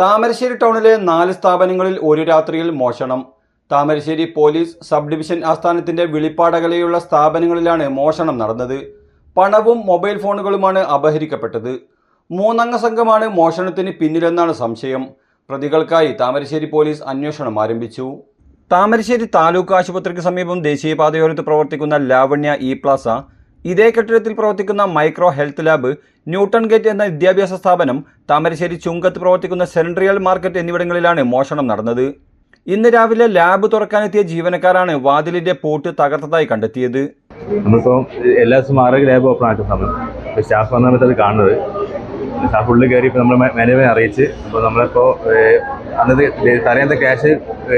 താമരശ്ശേരി ടൗണിലെ നാല് സ്ഥാപനങ്ങളിൽ ഒരു രാത്രിയിൽ മോഷണം. താമരശ്ശേരി പോലീസ് സബ് ഡിവിഷൻ ആസ്ഥാനത്തിന്റെ വിളിപ്പാടകലെയുള്ള സ്ഥാപനങ്ങളിലാണ് മോഷണം നടന്നത്. പണവും മൊബൈൽ ഫോണുകളുമാണ് അപഹരിക്കപ്പെട്ടത്. മൂന്നംഗ സംഘമാണ് മോഷണത്തിന് പിന്നിലെന്നാണ് സംശയം. പ്രതികൾക്കായി താമരശ്ശേരി പോലീസ് അന്വേഷണം ആരംഭിച്ചു. താമരശ്ശേരി താലൂക്ക് ആശുപത്രിക്ക് സമീപം ദേശീയപാതയോരത്ത് പ്രവർത്തിക്കുന്ന ലാവണ്യ ഇ പ്ലാസ ഇതേ കെട്ടിടത്തിൽ പ്രവർത്തിക്കുന്ന micro health lab Newton Gate എന്ന വിദ്യാഭ്യാസ സ്ഥാപനം താമരശ്ശേരി ചുങ്കത്ത് പ്രവർത്തിക്കുന്ന സെൻട്രിയൽ മാർക്കറ്റ് എന്നിവിടങ്ങളിലാണ് മോഷണം നടന്നത്. ഇന്ന് രാവിലെ ലാബ് തുറക്കാനെത്തിയ ജീവനക്കാരാണ് വാതിലിന്റെ പൂട്ട് തകർത്തതായി കണ്ടെത്തിയത്. എല്ലാ സ്റ്റാഫ് കാണുന്നത്. സ്റ്റാഫ് നമ്മൾ അപ്പോൾ അന്നത്തെ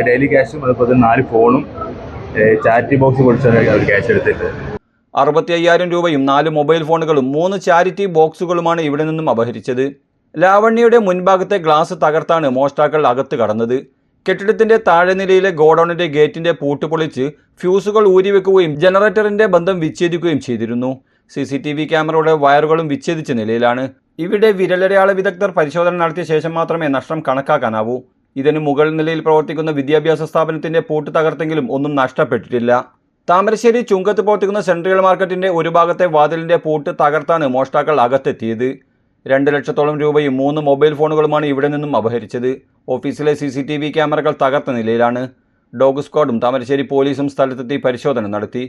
ഡെയിലി ക്യാഷും അതുപോലെ നാല് ഫോണും ചാരിറ്റി ബോക്സ് കൊടുത്താണ് അവർ ക്യാഷ് എടുത്തിട്ട് അറുപത്തി അയ്യായിരം രൂപയും നാല് മൊബൈൽ ഫോണുകളും മൂന്ന് ചാരിറ്റി ബോക്സുകളുമാണ് ഇവിടെ നിന്നും അപഹരിച്ചത്. ലാവണ്യയുടെ മുൻഭാഗത്തെ ഗ്ലാസ് തകർത്താണ് മോഷ്ടാക്കൾ അകത്ത് കടന്നത്. കെട്ടിടത്തിന്റെ താഴെ നിലയിലെ ഗോഡൌണിന്റെ ഗേറ്റിന്റെ പൂട്ട് പൊളിച്ച് ഫ്യൂസുകൾ ഊരിവെക്കുകയും ജനറേറ്ററിന്റെ ബന്ധം വിച്ഛേദിക്കുകയും ചെയ്തിരുന്നു. സി സി ടി വി ക്യാമറയുടെ വയറുകളും വിച്ഛേദിച്ച നിലയിലാണ്. ഇവിടെ വിരലടയാള വിദഗ്ധർ പരിശോധന നടത്തിയ ശേഷം മാത്രമേ നഷ്ടം കണക്കാക്കാനാവൂ. ഇതിന് മുകൾ നിലയിൽ പ്രവർത്തിക്കുന്ന വിദ്യാഭ്യാസ സ്ഥാപനത്തിന്റെ പൂട്ട് തകർത്തെങ്കിലും ഒന്നും നഷ്ടപ്പെട്ടിട്ടില്ല. താമരശ്ശേരി ചുങ്കത്ത് പ്രവർത്തിക്കുന്ന സെൻട്രൽ മാർക്കറ്റിന്റെ ഒരു ഭാഗത്തെ വാതിലിന്റെ പൂട്ട് തകർത്താണ് മോഷ്ടാക്കൾ അകത്തെത്തിയത്. രണ്ട് ലക്ഷത്തോളം രൂപയും മൂന്ന് മൊബൈൽ ഫോണുകളുമാണ് ഇവിടെ നിന്നും അപഹരിച്ചത്. ഓഫീസിലെ സി സി ടി വി ക്യാമറകൾ തകർത്ത നിലയിലാണ്. ഡോഗ് സ്ക്വാഡും താമരശ്ശേരി പോലീസും സ്ഥലത്തെത്തി പരിശോധന നടത്തി.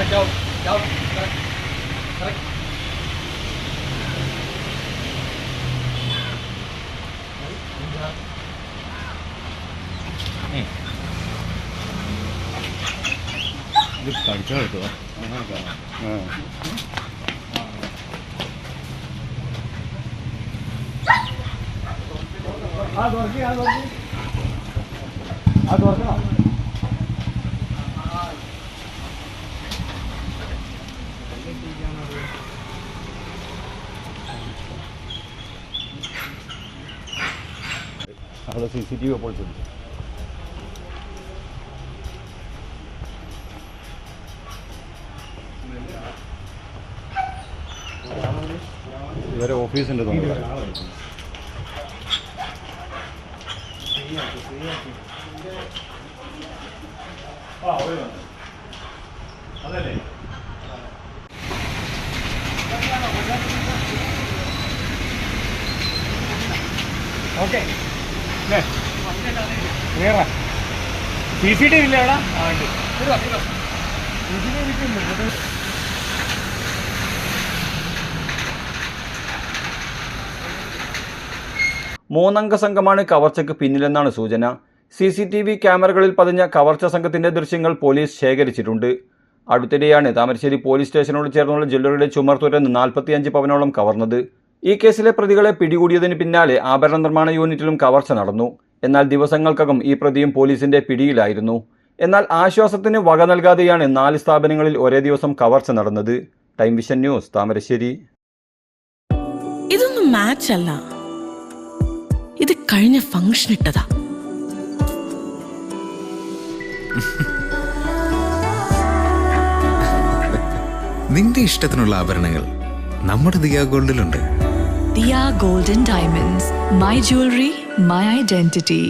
Correct, out, out, correct, correct. Hey. Look, control to. Uh -huh. आ दौड़ के आ दौड़ के അവിടെ സി സി ടി വി പൊളിച്ചത് ഇവരെ ഓഫീസിന്റെ തോന്നുന്നു ഓക്കെ ക്ലിയറാ സി സി ടി വി ഇല്ല? അവിടെ മൂന്നംഗ സംഘമാണ് കവർച്ചയ്ക്ക് പിന്നിലെന്നാണ് സൂചന. സി സി ടി വി ക്യാമറകളിൽ പതിഞ്ഞ കവർച്ച സംഘത്തിന്റെ ദൃശ്യങ്ങൾ പോലീസ് ശേഖരിച്ചിട്ടുണ്ട്. അടുത്തിടെയാണ് താമരശ്ശേരി പോലീസ് സ്റ്റേഷനോട് ചേർന്നുള്ള ജ്വല്ലറിയുടെ തുരന്ന് നാൽപ്പത്തിയഞ്ച് പവനോളം കവർന്നത്. ഈ കേസിലെ പ്രതികളെ പിടികൂടിയതിന് പിന്നാലെ ആഭരണ നിർമ്മാണ യൂണിറ്റിലും കവർച്ച നടന്നു. എന്നാൽ ദിവസങ്ങൾക്കകം ഈ പ്രതിയും പോലീസിന്റെ പിടിയിലായിരുന്നു. എന്നാൽ ആശ്വാസത്തിന് വക നൽകാതെയാണ് നാല് സ്ഥാപനങ്ങളിൽ ഒരേ ദിവസം കവർച്ച നടന്നത്. Time Vision News Thamarassery. ഇതൊന്നും മാച്ച് അല്ല. ഇത് കഴിഞ്ഞ ഫംഗ്ഷൻ ഇട്ടതാ. നിന്റെ ഇഷ്ടത്തിനുള്ള ആഭരണങ്ങൾ നമ്മുടെ Diya ഗോൾഡിലുണ്ട് Dia Golden Diamonds, my jewelry, my identity.